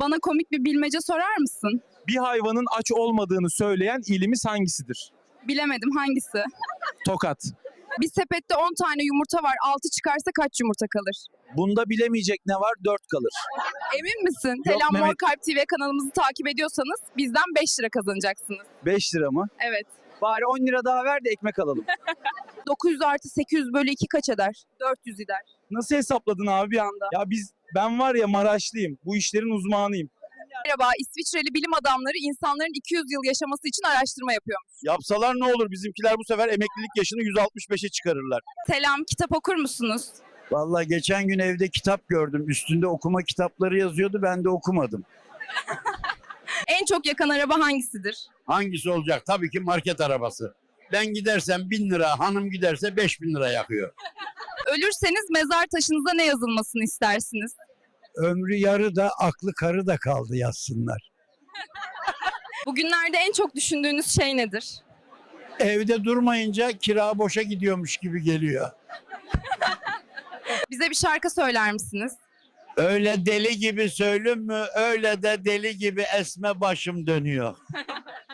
Bana komik bir bilmece sorar mısın? Bir hayvanın aç olmadığını söyleyen ilimiz hangisidir? Bilemedim hangisi? Tokat. Bir sepette 10 tane yumurta var. 6 çıkarsa kaç yumurta kalır? Bunda bilemeyecek ne var? Dört kalır. Emin misin? Yok, Mor Mehmet. Kalp TV kanalımızı takip ediyorsanız bizden 5 lira kazanacaksınız. 5 lira mı? Evet. Bari 10 lira daha ver de ekmek alalım. 900 artı 800 bölü 2 kaç eder? 400 eder. Nasıl hesapladın abi bir anda? Ya biz ben var ya Maraşlıyım. Bu işlerin uzmanıyım. Merhaba, İsviçreli bilim adamları insanların 200 yıl yaşaması için araştırma yapıyor. Yapsalar ne olur? Bizimkiler bu sefer emeklilik yaşını 165'e çıkarırlar. Selam, kitap okur musunuz? Vallahi geçen gün evde kitap gördüm. Üstünde okuma kitapları yazıyordu. Ben de okumadım. En çok yakan araba hangisidir? Hangisi olacak? Tabii ki market arabası. Ben gidersem 1000 lira, hanım giderse 5000 lira yakıyor. Ölürseniz mezar taşınıza ne yazılmasını istersiniz? ömrü yarı da aklı karı da kaldı yazsınlar. Bugünlerde en çok düşündüğünüz şey nedir? Evde durmayınca kira boşa gidiyormuş gibi geliyor. Bize bir şarkı söyler misiniz? Öyle deli gibi söylüm mü? Öyle de deli gibi esme başım dönüyor.